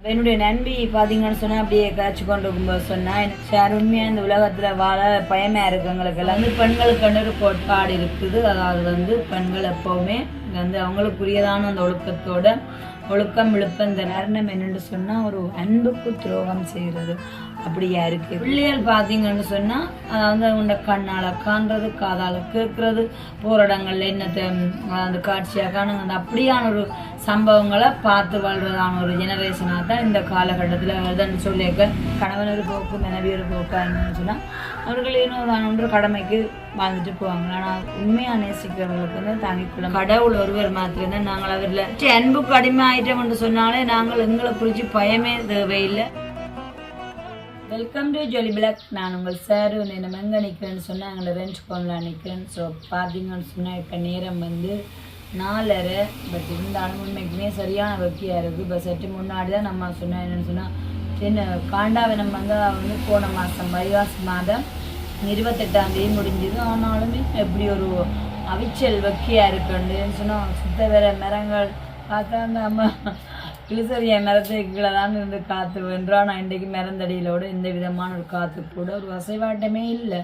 என்னுடைய நண்பி பார்த்தீங்கன்னு சொன்னால் அப்படியே காய்ச்சி கொண்டு இருக்கும்போது சொன்னால் எனக்கு சார் உண்மையாக இந்த உலகத்தில் வாழ பயமாக இருக்கவங்களுக்கு எல்லாம். வந்து பெண்களுக்கு ஒரு கோட்பாடு இருக்குது. அதாவது வந்து பெண்கள் எப்போவுமே வந்து அவங்களுக்குரியதான அந்த ஒழுக்கத்தோட ஒழுக்கம் விழுப்பம் இந்த நேரம் என்னென்னு சொன்னால் ஒரு அன்புக்கு துரோகம் செய்கிறது அப்படியா இருக்கு? பிள்ளைகள் பார்த்தீங்கன்னு சொன்னா அதாவது உண்ட கண்ணால காண்றது காதால கேட்கறது போராடங்கள்ல என்னத்தை அந்த காட்சியாக காணுங்க. அந்த அப்படியான ஒரு சம்பவங்களை பார்த்து வாழ்றதான ஒரு ஜெனரேஷனாக தான் இந்த காலகட்டத்தில் வருதுன்னு சொல்லியிருக்க. கணவன் ஒரு போக்கு மனைவி ஒரு போக்கான்னு சொன்னால் அவர்கள் இன்னும் ஒன்று கடமைக்கு வாழ்ந்துட்டு போவாங்க. ஆனால் உண்மையாக நேசிக்கிறவங்களுக்கு வந்து தாங்கிக்கொள்ள கடவுள் ஒருவர் மாத்திரம் தான் நாங்கள் அவரில். அன்புக்கு அடிமை ஆயிட்டோம்னு சொன்னாலே நாங்கள் எங்களை குறித்து பயமே தேவையில்லை. வெல்கம் டு ஜொலி பிளாக் நான் உங்கள் சார் நம்ம எங்கே நிற்கிறேன்னு சொன்னால் எங்களை ரெஞ்ச் கோமில் நிற்கிறேன் ஸோ பார்த்தீங்கன்னு சொன்னால் இப்போ நேரம் வந்து நாலரை. பட் இருந்தாலும் உண்மைக்குமே சரியான வக்கியாக இருக்குது இப்போ சற்று முன்னாடி தான் நம்ம சொன்னோம் என்னென்னு சொன்னால் சின்ன காண்டாவினம் வந்து வந்து போன மாதம் வைகாசி மாதம் இருபத்தெட்டாந்தேதி முடிஞ்சது. ஆனாலுமே எப்படி ஒரு அவிச்சல் வக்கியாக இருக்குன்னு சொன்னால் சுத்த வேற மரங்கள் பார்த்தா நம்ம கிளிசரிய மரத்துக்கு கீழே தான் இருந்து காற்று வென்றான். நான் இன்றைக்கு மரந்தடியிலோட எந்த விதமான ஒரு காற்று கூட ஒரு வசைவாட்டமே இல்லை.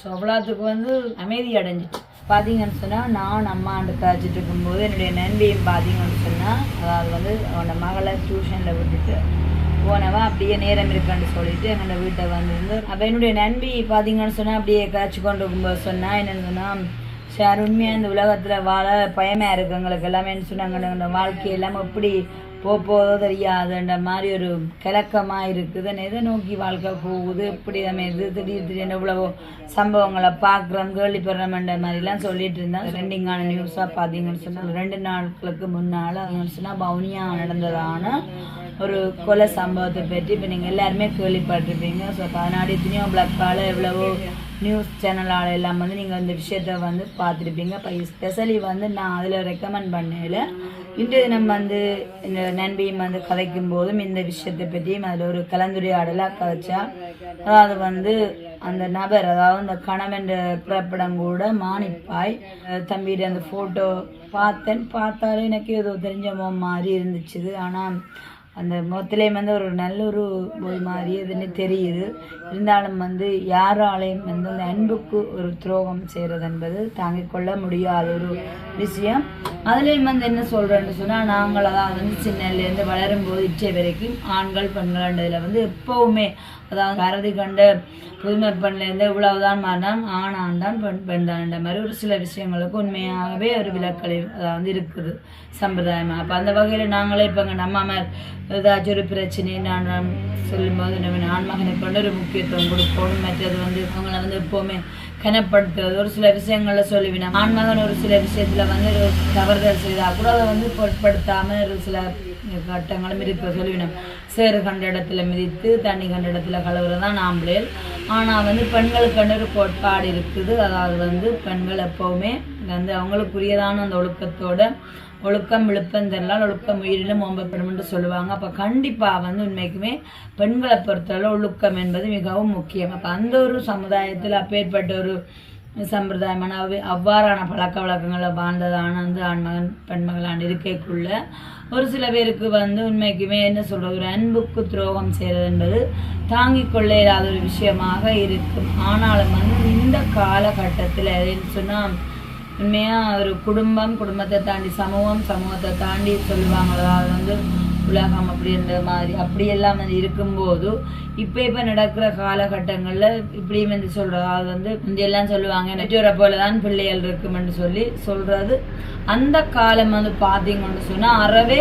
ஸோ அவ்வளோத்துக்கு வந்து அமைதி அடைஞ்சிட்டு. பார்த்தீங்கன்னு சொன்னால் நான் அம்மாண்டு காய்ச்சிட்டு இருக்கும்போது என்னுடைய நண்பியும் பார்த்தீங்கன்னு சொன்னால் அதாவது வந்து அவனோட மகளை டியூஷனில் விட்டுட்டு போனவா அப்படியே நேரம் இருக்கான்னு சொல்லிட்டு என்னோட வீட்டை வந்திருந்து அப்போ என்னுடைய நண்பி பார்த்தீங்கன்னு சொன்னால் அப்படியே காய்ச்சி கொண்டு இருக்கும்போது சொன்னால் என்னென்னு சொன்னால் சார் உண்மையாக இந்த உலகத்தில் வாழ பயமாக இருக்கு எங்களுக்கு? எல்லாமே சொன்னாங்க வாழ்க்கையெல்லாம் வாழ்க்கை எப்படி போதோ தெரியாதுன்ற மாதிரி ஒரு கிழக்கமாக இருக்குது. எதை நோக்கி வாழ்க்கை போகுது. இப்படி நம்ம எது திடீர் திடீர்னு இவ்வளவோ சம்பவங்களை பார்க்குறோம் கேள்விப்படுறோம்ன்ற மாதிரிலாம் சொல்லிட்டு இருந்தாங்க. ட்ரெண்டிங்கான நியூஸாக பார்த்தீங்கன்னு சொன்னால் ரெண்டு நாட்களுக்கு முன்னால் சொன்னால் பவுனியா நடந்ததான ஒரு கொலை சம்பவத்தை பற்றி இப்போ நீங்கள் எல்லாருமே கேள்விப்பட்டிருப்பீங்க. ஸோ பதினாடி எத்தனையோ பிளக்கால் எவ்வளவோ நியூஸ் சேனலால் எல்லாம் வந்து நீங்கள் இந்த விஷயத்த வந்து பார்த்துருப்பீங்க. இப்போ ஸ்பெஷலி வந்து நான் அதில் ரெக்கமெண்ட் பண்ணல. இன்றைய தினம் வந்து இந்த நண்பியும் வந்து கதைக்கும் போதும் இந்த விஷயத்தை பற்றியும் அதில் ஒரு கலந்துரையாடலாக கதைச்சா அதாவது வந்து அந்த நபர் அதாவது அந்த கணவன் புறப்படம் கூட மாணிப்பாய் தம்பிയുടെ அந்த ஃபோட்டோ பார்த்தேன். பார்த்தாலே எனக்கு ஏதோ தெரிஞ்ச மாதிரி இருந்துச்சு. ஆனால் அந்த முகத்திலேயும் வந்து ஒரு நல்ல ஒரு போய் மாதிரி இதுன்னு தெரியுது. இருந்தாலும் வந்து யாராலையும் வந்து அந்த அன்புக்கு ஒரு துரோகம் செய்கிறது என்பது தாங்கிக் கொள்ள முடியாத ஒரு விஷயம். அதுலேயும் வந்து என்ன சொல்கிறேன்னு சொன்னால் நாங்கள் அதாவது வந்து சின்னலேருந்து வளரும்போது இச்சை வரைக்கும் ஆண்கள் பெண்கள்ன்றதில் வந்து எப்போவுமே அதாவது பாரதி கண்டு புதுமை பெண்லேருந்து இவ்வளவுதான் மாறினான் ஆண் ஆண் தான் பெண் பெண் தான்ன்ற மாதிரி ஒரு சில விஷயங்களுக்கு உண்மையாகவே ஒரு விலக்களை அதாவது இருக்குது சம்பிரதாயமாக அப்போ அந்த வகையில் நாங்களே இப்போ எங்கள் நம்ம ஏதாச்சும் ஒரு பிரச்சனை நான் சொல்லும்போது நம்ம ஆண்மகனை கொண்டு ஒரு முக்கியத்துவம் கொடுப்போம். மற்றது வந்து அவங்கள வந்து எப்போவுமே கனப்படுத்துறது. ஒரு சில விஷயங்களில் சொல்லுவினோம் ஆண்மகன் ஒரு சில விஷயத்தில் வந்து ஒரு தவறுதல் செய்தால் கூட அதை வந்து பொருட்படுத்தாமல் ஒரு சில கட்டங்களும் இருக்க. சொல்லுவினோம் சேறு கண்ட இடத்துல மிதித்து தண்ணி கண்ட இடத்துல கழுவுறது தான் நாம்பளே ஆனால் வந்து பெண்களுக்கு ஒரு கோட்பாடு இருக்குது. அதாவது வந்து பெண்கள் எப்போவுமே வந்து அவங்களுக்குரியதான அந்த ஒழுக்கத்தோட ஒழுக்கம் விழுப்பம் தெரியலால் ஒழுக்கம் உயிரிலும் ஓம்பப்படும் என்று சொல்லுவாங்க. அப்போ கண்டிப்பாக வந்து உண்மைக்குமே பெண்களை பொறுத்தளவு ஒழுக்கம் என்பது மிகவும் முக்கியம். அப்போ அந்த ஒரு சமுதாயத்தில் அப்பேற்பட்ட ஒரு சம்பிரதாயமான அவ்வாறான பழக்க வழக்கங்களை வாழ்ந்ததான வந்து ஆண்மகன் பெண்மகளான் இருக்கைக்குள்ள ஒரு சில பேருக்கு வந்து உண்மைக்குமே என்ன சொல்றது ஒரு அன்புக்கு துரோகம் செய்கிறது என்பது தாங்கிக் கொள்ள இல்லாத ஒரு விஷயமாக இருக்கும். ஆனாலும் வந்து இந்த காலகட்டத்தில் எதுன்னு சொன்னால் உண்மையாக ஒரு குடும்பம் குடும்பத்தை தாண்டி சமூகம் சமூகத்தை தாண்டி சொல்லுவாங்களா? அது வந்து உலகம் அப்படின்ற மாதிரி. அப்படியெல்லாம் வந்து இருக்கும்போது இப்போ இப்போ நடக்கிற காலகட்டங்களில் இப்படியும் வந்து சொல்கிறது அது வந்து முந்தையெல்லாம் சொல்லுவாங்க நெற்றோரை போல தான் பிள்ளைகள் இருக்குமென்று சொல்லி சொல்கிறது அந்த காலம் வந்து பார்த்தீங்கன்னு சொன்னால் அறவே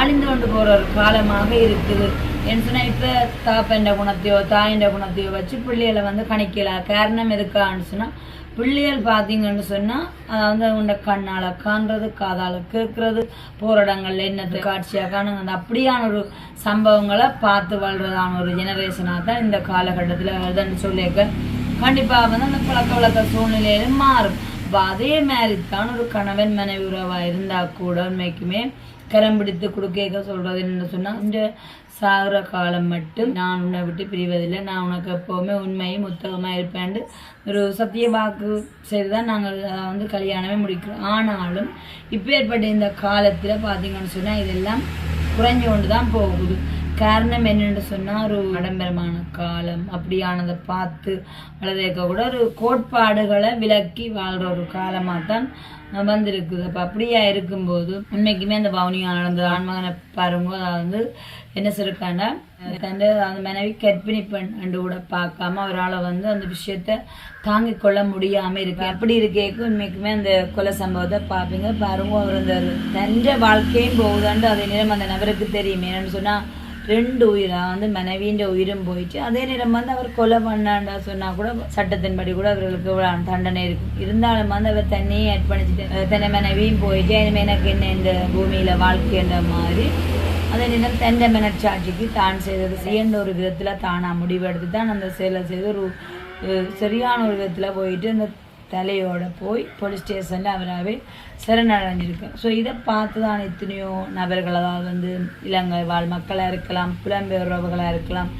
அழிந்து கொண்டு போகிற ஒரு காலமாக இருக்குது. என்ன சொன்னால் இப்போ தாப்பன்ற குணத்தையோ தாயின்ற குணத்தையோ வச்சு பிள்ளைகளை வந்து கணிக்கலாம். காரணம் எதுக்கான்னு சொன்னால் பிள்ளைகள் பார்த்தீங்கன்னு சொன்னால் அதாவது உண்ட கண்ணால் காண்றது காதால் கேட்கறது போராடங்கள்ல என்னது காட்சியாக காணுங்க. அந்த அப்படியான ஒரு சம்பவங்களை பார்த்து வாழ்றதான ஒரு ஜெனரேஷனாக தான் இந்த காலகட்டத்தில் வருதுன்னு சொல்லியிருக்க கண்டிப்பாக வந்து அந்த பழக்க வழக்க சூழ்நிலையிலும் மாறும். அப்போ அதே மாதிரி தான் ஒரு கணவன் மனைவி உறவாக இருந்தால் கூட உண்மைக்குமே கரம் பிடித்து கொடுக்க சொல்கிறது என்ன சொன்னால் இந்த சாகிற காலம் மட்டும் நான் உன்னை விட்டு பிரிவதில்லை. நான் உனக்கு எப்போவுமே உண்மையும் உத்தகமாக இருப்பேன் ஒரு சத்திய வாக்கு செய்து தான் நாங்கள் அதை வந்து கல்யாணமே முடிக்கிறோம். ஆனாலும் இப்போ ஏற்பட்ட இந்த காலத்தில் பார்த்தீங்கன்னு சொன்னால் இதெல்லாம் குறைஞ்சு கொண்டு தான் போகுது. காரணம் என்னென்னு சொன்னால் ஒரு ஆடம்பரமான காலம். அப்படியானதை பார்த்து வளர்க்க கூட ஒரு கோட்பாடுகளை விலக்கி வாழ்கிற ஒரு காலமாக தான் வந்திருக்குது. அப்போ அப்படியா இருக்கும்போது உண்மைக்குமே அந்த பவுனியாக நடந்த ஆண்மகனை பாருங்க அதை வந்து என்ன சொல்லிருக்காண்டா தந்த அந்த மனைவி கற்பிணி பெண் அண்டு கூட பார்க்காம அவரால் வந்து அந்த விஷயத்த தாங்கிக் கொள்ள முடியாம இருக்கு. அப்படி இருக்கேக்கு உண்மைக்குமே அந்த கொலை சம்பவத்தை பார்ப்பீங்க. பாருங்க அவர் அந்த தன்ற வாழ்க்கையும் போகுதாண்டு அதே நேரம் அந்த நபருக்கு தெரியும். என்னன்னு சொன்னா ரெண்டு உயிராக வந்து மனைவின்ற உயிரும் போயிட்டு அதே நேரம் வந்து அவர் கொலை பண்ணாண்டா சொன்னா கூட சட்டத்தின்படி கூட அவர்களுக்கு தண்டனை இருக்கும் இருந்தாலும் வந்து அவர் தன்னையே அர்ப்பணிச்சுட்டு அஹ் தன்னை மனைவியும் போயிட்டு இனிமே எனக்கு என்ன இந்த பூமியில வாழ்க்கைன்ற மாதிரி அதே நேரம் தன்னை மனச்சாட்சிக்கு தான் செய்தது. செய்யணும் ஒரு விதத்தில் தானாக முடிவெடுத்து தான் அந்த செயலை செய்து ஒரு சரியான ஒரு விதத்தில் போயிட்டு அந்த தலையோட போய் போலீஸ் ஸ்டேஷனில் அவராகவே சரணடைஞ்சிருக்கு. ஸோ இதை பார்த்து தான் எத்தனையோ நபர்கள் அதாவது வந்து இலங்கை வாழ் மக்களாக இருக்கலாம் புலம்பெயர் உறவுகளாக இருக்கலாம்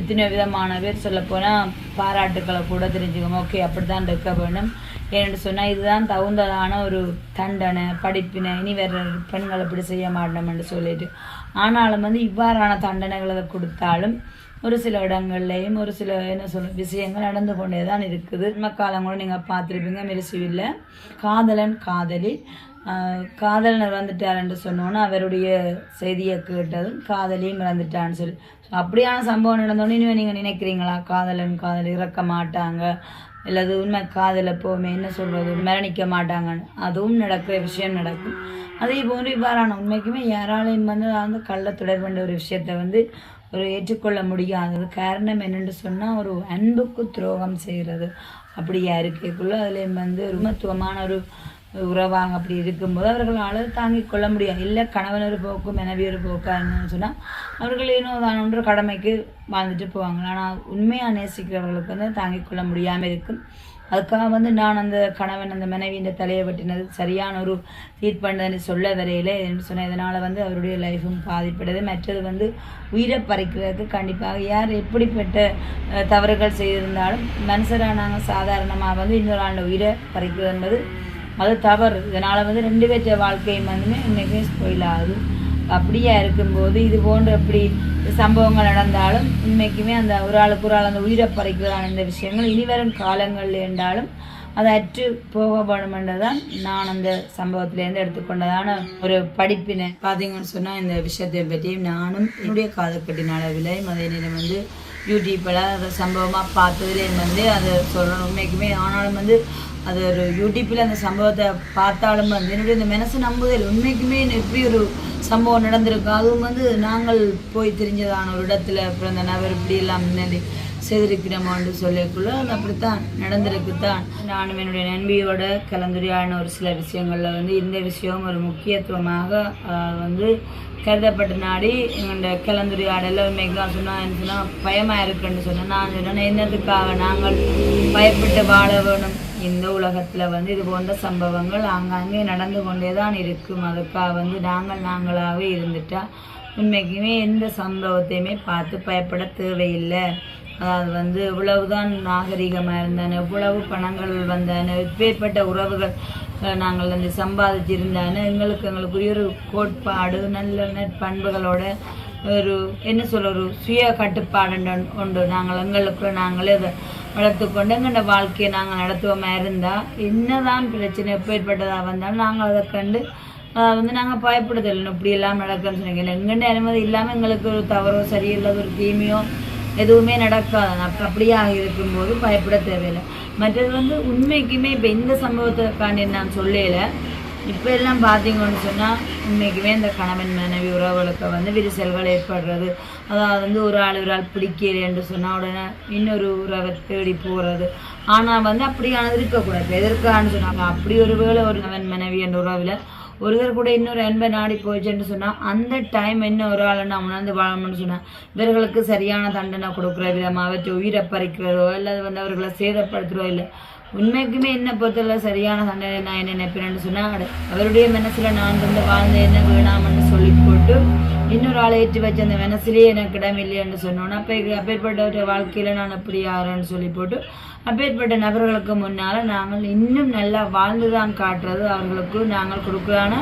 எத்தனையோ விதமான பேர் சொல்லப்போனால் பாராட்டுக்களை கூட தெரிஞ்சுக்கோங்க ஓகே அப்படி தான் இருக்க வேணும். ஏன்னு சொன்னால் இதுதான் தகுந்ததான ஒரு தண்டனை படிப்பினை இனி வேறு பெண்கள் இப்படி செய்ய மாட்டோம்னு சொல்லிட்டு. ஆனாலும் வந்து இவ்வாறான தண்டனைகளை கொடுத்தாலும் ஒரு சில இடங்கள்லையும் ஒரு சில என்ன சொல்ல விஷயங்கள் நடந்து கொண்டே தான் இருக்குது காலம் கூட நீங்கள் பார்த்துருப்பீங்க மெரிசுவில் காதலன் காதலி காதலன் இறந்துட்டாருன்னு சொன்னோன்னே அவருடைய செய்தியை கேட்டதும் காதலியும் இறந்துட்டான்னு சொல்லி. அப்படியான சம்பவம் நடந்தோடனே இனிமே நீங்கள் நினைக்கிறீங்களா? காதலன் காதலி இறக்க மாட்டாங்க. இல்லது உண்மை காதல் எப்போவுமே என்ன சொல்கிறது மரணிக்க மாட்டாங்கன்னு. அதுவும் நடக்கிற விஷயம் நடக்கும். அதே போன்று இவ்வாறான உண்மைக்குமே யாராலையும் வந்து வந்து கள்ள தொடர்புன்ற ஒரு விஷயத்தை வந்து ஒரு ஏற்றுக்கொள்ள முடியாதது காரணம் என்னென்னு சொன்னால் ஒரு அன்புக்கு துரோகம் செய்கிறது அப்படியா இருக்கக்குள்ள அதுலேயும் வந்து ரொம்பத்துவமான ஒரு உறவாக அப்படி இருக்கும்போது அவர்களால் தாங்கி கொள்ள முடியாது. இல்லை கணவன் ஒரு போக்கு மனைவி ஒரு போக்கான்னு சொன்னால் அவர்கள் ஏனோ தானொன்று கடமைக்கு வாழ்ந்துட்டு போவாங்க. ஆனால் உண்மையாக நேசிக்கிறவர்களுக்கு வந்து தாங்கிக் கொள்ள முடியாமல் இருக்கும். அதுக்காக வந்து நான் அந்த கணவன் அந்த மனைவியின் தலையை வெட்டினது சரியான ஒரு தீர்ப்பண்டதுன்னு சொல்ல வரையில என்று சொன்னேன். இதனால் வந்து அவருடைய லைஃபும் பாதிப்படுது. மற்றது வந்து உயிரை பறிக்கிறதுக்கு கண்டிப்பாக யார் எப்படிப்பட்ட தவறுகள் செய்திருந்தாலும் மனுஷராக நாங்கள் சாதாரணமாக வந்து இன்னொரு ஆண்டு உயிரை பறிக்கிறது என்பது அது தவறு. இதனால் வந்து ரெண்டு பேர்த்த வாழ்க்கையும் வந்துமே இன்றைக்கி ஸ்பாயில் ஆகுது. அப்படியா இருக்கும்போது இது போன்ற இப்படி சம்பவங்கள் நடந்தாலும் உண்மைக்குமே அந்த ஒரு ஆளுக்கு ஒரு ஆள் அந்த உயிரை பறிக்கிறான் இந்த விஷயங்கள் இனி வரும் காலங்களில் என்றாலும் அதை அற்று போக வேணுமென்றதான் நான் அந்த சம்பவத்திலேருந்து எடுத்துக்கொண்டதான ஒரு படிப்பினை. பார்த்தீங்கன்னு சொன்னால் இந்த விஷயத்தை பற்றியும் நானும் என்னுடைய காதல் கட்டின அளவிலையும் அதே நேரம் வந்து யூடியூப்பில் அந்த சம்பவமாக பார்த்ததுலேயும் வந்து அதை சொல்லணும். உண்மைக்குமே ஆனாலும் வந்து அது ஒரு யூடியூப்பில் அந்த சம்பவத்தை பார்த்தாலும் வந்து என்னுடைய இந்த மனசு நம்புதல் உண்மைக்குமே எப்படி ஒரு சம்பவம் நடந்திருக்கு. அதுவும் வந்து நாங்கள் போய் தெரிஞ்சதான ஒரு இடத்துல அப்புறம் அந்த நபர் இப்படி எல்லாம் முன்னாடி செய்திருக்கிறோமான்னு சொல்லக்குள்ள அது அப்படித்தான் நடந்திருக்கு தான் நானும் என்னுடைய நண்பியோட கலந்துரையான ஒரு சில விஷயங்களில் வந்து இந்த விஷயம் ஒரு முக்கியத்துவமாக வந்து கருதப்பட்ட நாடி எங்களோட கலந்துரையாடல உண்மைக்கு சொன்னால் சொன்னால் பயமாக இருக்குன்னு சொன்னேன் நான் சொன்னேன் என்னத்துக்காக நாங்கள் பயப்பட்டு வாழ வேணும்? இந்த உலகத்தில் வந்து இது போன்ற சம்பவங்கள் ஆங்காங்கே நடந்து கொண்டே தான் இருக்கும். அதுக்காக வந்து நாங்கள் நாங்களாகவே இருந்துட்டால் உண்மைக்குமே எந்த சம்பவத்தையுமே பார்த்து பயப்பட தேவையில்லை. அதாவது வந்து இவ்வளவுதான் நாகரிகமாக இருந்தானே எவ்வளவு பணங்கள் வந்தானே இப்பேற்பட்ட உறவுகள் நாங்கள் வந்து சம்பாதிச்சிருந்தானே. எங்களுக்கு எங்களுக்குரிய ஒரு கோட்பாடு நல்ல நற்பண்புகளோட ஒரு என்ன சொல்ல ஒரு சுய கட்டுப்பாடு உண்டு நாங்கள் எங்களுக்கு நாங்களே அதை வளர்த்து கொண்டு எங்களோட வாழ்க்கையை நாங்கள் நடத்துவோமா இருந்தால் என்னதான் பிரச்சனை எப்பேற்பட்டதாக வந்தாலும் நாங்கள் அதை கண்டு வந்து நாங்கள் பயப்படுதல். இப்படி எல்லாம் நடக்குன்னு சொன்னீங்க. எங்கன்னு அனுமதி இல்லாமல் எங்களுக்கு ஒரு தவறோ சரியில்லாத ஒரு தீமையோ எதுவுமே நடக்காது அப்படியாக இருக்கும்போது பயப்பட தேவையில்லை. மற்றது வந்து உண்மைக்குமே இப்போ இந்த சம்பவத்துக்காண்டி நான் சொல்லல. இப்போ எல்லாம் பார்த்தீங்கன்னு சொன்னால் உண்மைக்குமே இந்த கணவன் மனைவி உறவுகளுக்கு வந்து விரிசல்கள் ஏற்படுறது. அதாவது வந்து ஒரு ஆள் ஒரு ஆள் பிடிக்கிறேன்னு சொன்னால் உடனே இன்னொரு உறவை தேடி போகிறது ஆனால் வந்து அப்படியானது இருக்கக்கூடாது. எதற்கான்னு சொன்னாங்க அப்படி ஒரு வேளை ஒரு கணவன் மனைவி என்ற உறவில் ஒருவர் கூட இன்னொரு அன்பை நாடி போச்சுன்னு சொன்னால் அந்த டைம் என்ன ஒரு ஆளை நான் உணர்ந்து வாழணும்னு சொன்னால் இவர்களுக்கு சரியான தண்டனை கொடுக்குற விதமாக அவற்றை உயிரை பறிக்கிறதோ இல்லை வந்து அவர்களை சேதப்படுத்துகிறோ இல்லை. உண்மைக்குமே என்ன பொறுத்தவரை சரியான தண்டனை நான் என்ன நினைப்பேன்னு சொன்னால் அவருடைய மனசில் நான் வந்து வாழ்ந்த என்ன வேணாம்னு சொல்லி போட்டு இன்னொரு ஆளை ஏற்றி வச்ச அந்த மனசுலேயே எனக்கு இடம் இல்லைன்னு சொன்னோன்னா அப்போ அப்பேற்பட்ட ஒரு வாழ்க்கையில் நான் அப்படி ஆறேன்னு சொல்லி போட்டு அப்பேற்பட்ட நபர்களுக்கு முன்னால் நாங்கள் இன்னும் நல்லா வாழ்ந்து தான் காட்டுறது. அவர்களுக்கு நாங்கள் கொடுக்கலான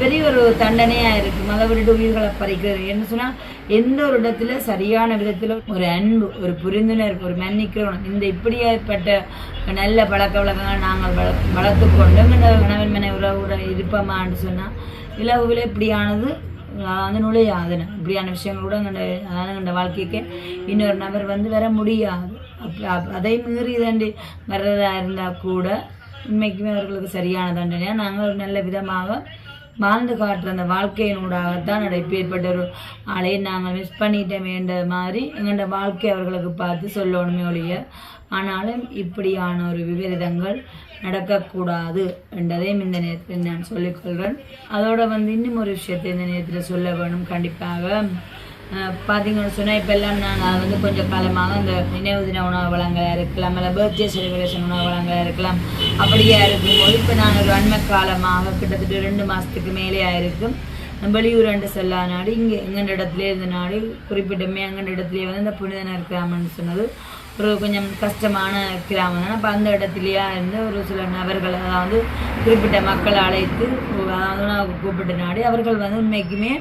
பெரிய ஒரு தண்டனையாக இருக்குது மதவரிடம் உயிர்களை பறிக்கிறது என்ன சொன்னால் எந்த ஒரு இடத்துல சரியான விதத்தில் ஒரு அன்பு ஒரு புரிந்துணர்வு ஒரு மன்னிக்கிறோம். இந்த இப்படியாப்பட்ட நல்ல பழக்க வழக்கங்கள் நாங்கள் வள வளர்த்து கொண்டோம். இந்த கணவன் மனை உறவுட இருப்போமான்னு சொன்னால் இலவுல இப்படியானது அந்த அதனை இப்படியான விஷயங்கள் கூட எங்கள்ட அதாவது எங்கள்ட வாழ்க்கைக்கு இன்னொரு நபர் வந்து வர முடியாது. அப்ப அதை மீறி தாண்டி வர்றதா இருந்தால் கூட உண்மைக்குமே அவர்களுக்கு சரியான தண்டனையாக நாங்கள் ஒரு நல்ல விதமாக வாழ்ந்து காட்டுற அந்த வாழ்க்கையினூடாகத்தான் இப்பேற்பட்ட ஒரு ஆளையை நாங்கள் மிஸ் பண்ணிட்டோமேன்ற மாதிரி எங்கள்ட வாழ்க்கை அவர்களுக்கு பார்த்து சொல்லணுமே ஒழிய ஆனாலும் இப்படியான ஒரு விபரீதங்கள் நடக்கக்கூடாது என்றதையும் இந்த நேரத்தில் நான் சொல்லிக்கொள்கிறேன் அதோட வந்து இன்னும் ஒரு விஷயத்தை இந்த நேரத்தில் சொல்ல வேணும். கண்டிப்பாக பார்த்தீங்கன்னு சொன்னால் இப்போல்லாம் நாங்கள் வந்து கொஞ்சம் காலமாக இந்த நினைவு தின உணவு வளங்களாக இருக்கலாம் இல்லை பர்த்டே செலிப்ரேஷன் உணவு வளங்களாக இருக்கலாம். அப்படியே இருக்கும்போது இப்போ நாங்கள் ஒரு அண்மை காலமாக கிட்டத்தட்ட ரெண்டு மாதத்துக்கு மேலே ஆயிருக்கும். வெளியூரண்டு செல்லா நாடு இங்கே எங்கண்ட இடத்துல இருந்த நாடு குறிப்பிட்டமே எங்கண்ட இடத்துலேயே வந்து இந்த புனிதனர் கிராமம்னு சொன்னது. ஒரு கொஞ்சம் கஷ்டமான கிராமம். தான் அப்போ அந்த இடத்துலையா இருந்து ஒரு சில நபர்கள் அதாவது குறிப்பிட்ட மக்களை அழைத்து அதாவது நான் கூப்பிட்ட நாடு அவர்கள் வந்து உண்மைக்குமே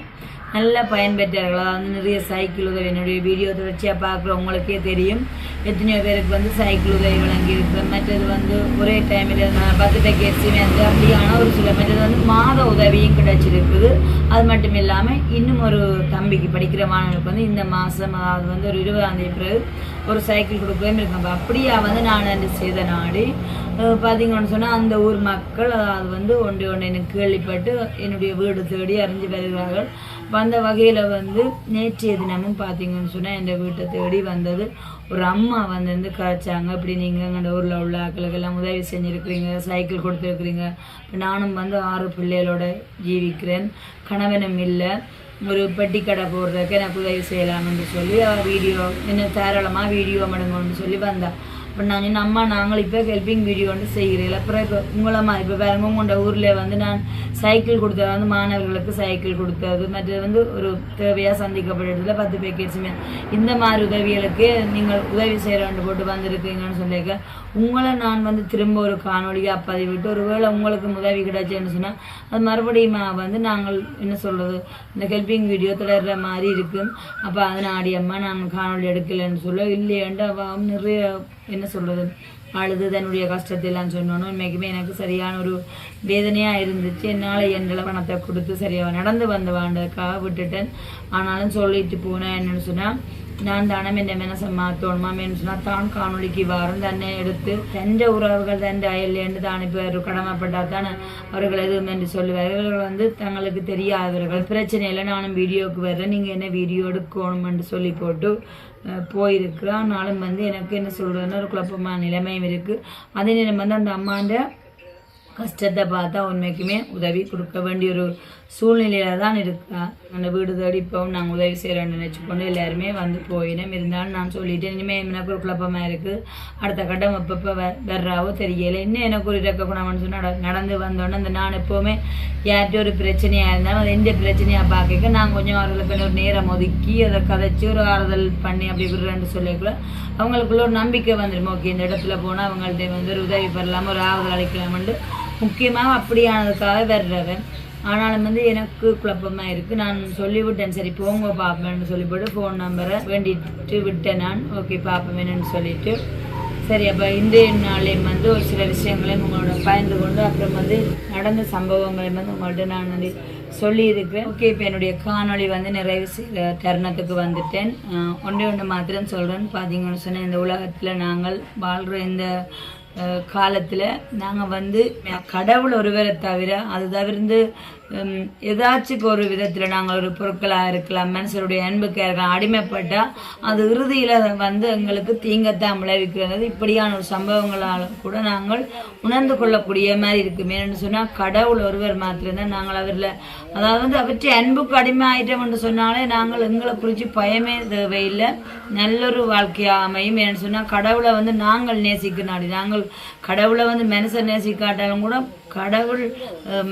நல்ல பயன்பெற்றார்கள் அதாவது நிறைய சைக்கிள் உதவி என்னுடைய வீடியோ தொடர்ச்சியாக பார்க்குறவங்களுக்கே தெரியும். எத்தனையோ பேருக்கு வந்து சைக்கிள் உதவி வழங்கியிருக்கு. மற்றது வந்து ஒரே டைமில் பத்து பேக்கெட் சிமெண்ட் அப்படியான ஒரு சில மற்றது வந்து மாத உதவியும் கிடைச்சிருக்குது. அது மட்டும் இல்லாமல் இன்னும் ஒரு தம்பிக்கு படிக்கிற மாணவனுக்கு வந்து இந்த மாதம் அதாவது வந்து ஒரு இருபதாம் தேதி பிறகு ஒரு சைக்கிள் கொடுக்கவே இருக்கும் அப்படியா வந்து நான் அந்த செய்த நாடு பார்த்தீங்கன்னு சொன்னால் அந்த ஊர் மக்கள் அது வந்து ஒன்று ஒன்று எனக்கு கேள்விப்பட்டு என்னுடைய வீடு தேடி அறிஞ்சு வருகிறார்கள். வந்த வகையில் வந்து நேற்றைய தினமும் பார்த்தீங்கன்னு சொன்னால் என் வீட்டை தேடி வந்தது. ஒரு அம்மா வந்து கரைச்சாங்க. இப்படி நீங்கள் எங்கள் ஊரில் உள்ள ஆக்களுக்கெல்லாம் உதவி செஞ்சுருக்கிறீங்க சைக்கிள் கொடுத்துருக்குறீங்க. இப்போ நானும் வந்து ஆறு பிள்ளைகளோட ஜீவிக்கிறேன். கணவனும் இல்லை. ஒரு பெட்டி கடை போடுறதுக்கு எனக்கு உதவி செய்யலாம்னு சொல்லி அவ வீடியோ இன்னும் தாராளமாக வீடியோ மடுங்கன்னு சொல்லி வந்தாள் இப்போ நான் அம்மா நாங்கள் இப்போ ஹெல்பிங் வீடியோ வந்து செய்கிறீங்களா அப்புறம் இப்போ உங்களமா இப்போ வேறு உங்களோட ஊரில் வந்து நான் சைக்கிள் கொடுத்தது வந்து மாணவர்களுக்கு சைக்கிள் கொடுத்தது. மற்றது வந்து ஒரு தேவையாக சந்திக்கப்பட்ட இடத்துல பத்து பேக்கெட்ஸுமே இந்த மாதிரி உதவிகளுக்கு நீங்கள் உதவி செய்கிறோன்னு போட்டு வந்திருக்கீங்கன்னு சொல்லியிருக்க உங்களை நான் வந்து திரும்ப ஒரு காணொலியாக பதிவிட்டு ஒருவேளை உங்களுக்கு உதவி கிடைச்சேன்னு சொன்னால் அது மறுபடியும் வந்து நாங்கள் என்ன சொல்கிறது இந்த ஹெல்பிங் வீடியோ தொடர்ற மாதிரி இருக்கும் அப்போ அதனாடி அம்மா நான் காணொலி எடுக்கலைன்னு சொல்ல. இல்லையாண்டு அவன் நிறைய என்ன சொல்கிறது அழுது தன்னுடைய கஷ்டத்தை எல்லாம் சொன்னோன்னு உண்மைக்குமே எனக்கு சரியான ஒரு வேதனையாக இருந்துச்சு. என்னால் என்னால் பணத்தை கொடுத்து சரியாக நடந்து வந்து வாழ்ந்ததுக்காக விட்டுட்டேன். ஆனாலும் சொல்லிட்டு போனேன் என்னன்னு சொன்னால் நான் தானம் என் மனசை மாற்றணுமா சொன்னால் தான் காணொலிக்கு வாரம் தன்னை எடுத்து தந்த உறவுகள் தந்த அயல்லேருந்து தான் இப்போ ஒரு கடமைப்பட்டா தானே அவர்கள் எதுவும் என்று சொல்லுவார்கள் வந்து தங்களுக்கு தெரியாதவர்கள் பிரச்சனையில் நானும் வீடியோவுக்கு வர்றேன் நீங்கள் என்ன வீடியோ எடுக்கணும்னு சொல்லி போட்டு அஹ், போயிருக்கு ஆனாலும் வந்து எனக்கு என்ன சொல்கிறதுன்னு ஒரு குழப்பமான நிலைமையும் இருக்குது அதே நேரம் வந்து அந்த அம்மாண்ட கஷ்டத்தை பார்த்தா உண்மைக்குமே உதவி கொடுக்க வேண்டிய ஒரு சூழ்நிலையில தான் இருக்கா. அந்த வீடு தேடி இப்போவும் நாங்கள் உதவி செய்கிறோம்னு நினச்சிக்கொண்டு எல்லாருமே வந்து போயிடும். இருந்தாலும் நான் சொல்லிட்டேன் இனிமேல் எனக்கு ஒரு குழப்பமாக இருக்குது அடுத்த கட்டம் எப்பப்போ வ வர்றாவோ தெரியல. இன்னும் எனக்கு ஒரு இறக்க குணம்னு சொன்னால் நட- நடந்து வந்தோடனே அந்த நான் எப்போவுமே யார்கிட்ட ஒரு பிரச்சனையாக இருந்தாலும் அது எந்த பிரச்சனையாக பார்க்க நான் கொஞ்சம் அவர்களுக்கு ஒரு நேரம் ஒதுக்கி அதை கதைச்சி ஒரு ஆறுதல் பண்ணி அப்படி விடுறேன்னு சொல்லிக்குள்ள அவங்களுக்குள்ள ஒரு நம்பிக்கை வந்துடும். ஓகே இந்த இடத்துல போனால் அவங்கள்ட்ட வந்து ஒரு உதவி பெறலாம் ஒரு ஆறுதல் அளிக்கலாம்னு முக்கியமாக அப்படியானதுக்காக வர்றவன். ஆனாலும் வந்து எனக்கு குழப்பமாக இருக்குது நான் சொல்லிவிட்டேன் சரி போங்க பார்ப்பேன்னு சொல்லிவிட்டு ஃபோன் நம்பரை வேண்டிட்டு விட்டேன் நான். ஓகே பார்ப்பேன்னு சொல்லிட்டு. சரி அப்போ இன்றைய நாளையும் வந்து ஒரு சில விஷயங்களையும் உங்களோட பயந்து கொண்டு அப்புறம் வந்து நடந்த சம்பவங்களையும் வந்து உங்கள்கிட்ட நான் வந்து சொல்லியிருக்கிறேன். ஓகே இப்போ என்னுடைய காணொளி வந்து நிறைவு செய்கிற தருணத்துக்கு வந்துட்டேன். ஒன்றே ஒன்று மாத்திரம் சொல்கிறேன்னு பார்த்தீங்கன்னு சொன்னால் இந்த உலகத்தில் நாங்கள் வாழ்கிற இந்த காலத்தில் நாங்கள் வந்து கடவுள் ஒருவரை தவிர அது தவிர்த்து ஹம், ஏதாச்சும் ஒரு விதத்தில் நாங்கள் ஒரு பொருட்களாக இருக்கலாம் மனுஷருடைய அன்புக்கு இருக்கலாம் அடிமைப்பட்டால் அது இறுதியில் வந்து எங்களுக்கு தீங்கத்தான் விளைவிக்கிறது. இப்படியான ஒரு சம்பவங்களால் கூட நாங்கள் உணர்ந்து கொள்ளக்கூடிய மாதிரி இருக்கு மேலும் சொன்னால் கடவுள் ஒருவர் மாத்திரம்தான் நாங்கள் அவரில். அதாவது வந்து அவற்றை அன்புக்கு அடிமை ஆயிட்டோம் என்று சொன்னாலே நாங்கள் எங்களை குறித்து பயமே தேவையில்லை. நல்லொரு வாழ்க்கையாக அமையும் ஏன்னு சொன்னால் கடவுளை வந்து நாங்கள் நேசிக்க நாடி நாங்கள் கடவுளை வந்து மனுஷன் நேசிக்காட்டாலும் கூட கடவுள்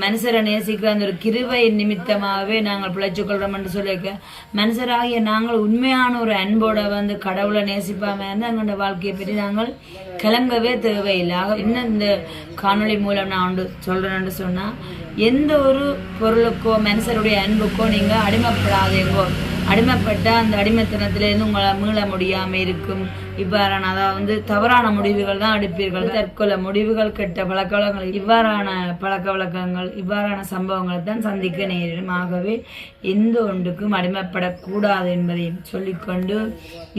மனுஷரை நேசிக்கிற அந்த ஒரு கிருவை நிமித்தமாகவே நாங்கள் பிழைச்சு கொள்றோம் சொல்லியிருக்க. மனுஷராகிய நாங்கள் உண்மையான ஒரு அன்போட வந்து கடவுளை நேசிப்பாம இருந்து எங்களோட வாழ்க்கையை பற்றி நாங்கள் கிளம்பவே தேவையில்லை. ஆக இன்னும் இந்த காணொளி மூலம் நான் ஒன்று சொல்கிறேன்னு சொன்னால் எந்த ஒரு பொருளுக்கோ மனுஷருடைய அன்புக்கோ நீங்கள் அடிமைப்படாதீங்கோ. அடிமைப்பட்ட அந்த அடிமைத்தனத்திலேருந்து உங்களை மீள முடியாம இருக்கும். இவ்வாறான அதாவது வந்து தவறான முடிவுகள் தான் எடுப்பீர்கள். தற்கொலை முடிவுகள் கெட்ட பழக்க வழக்கங்கள் இவ்வாறான பழக்க வழக்கங்கள் இவ்வாறான சம்பவங்களை தான் சந்திக்க நேரிடும். ஆகவே எந்த ஒன்றுக்கும் அடிமைப்படக்கூடாது என்பதையும் சொல்லிக்கொண்டு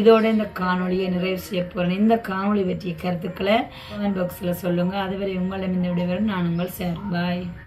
இதோட இந்த காணொலியை நிறைவு செய்ய போகிறேன் இந்த காணொலி பற்றிய கருத்துக்களை கமெண்ட் பாக்ஸில் சொல்லுங்கள் அதுவரை உங்களிடம் இந்த விடைபெறும். நான் உங்கள் சார். பாய்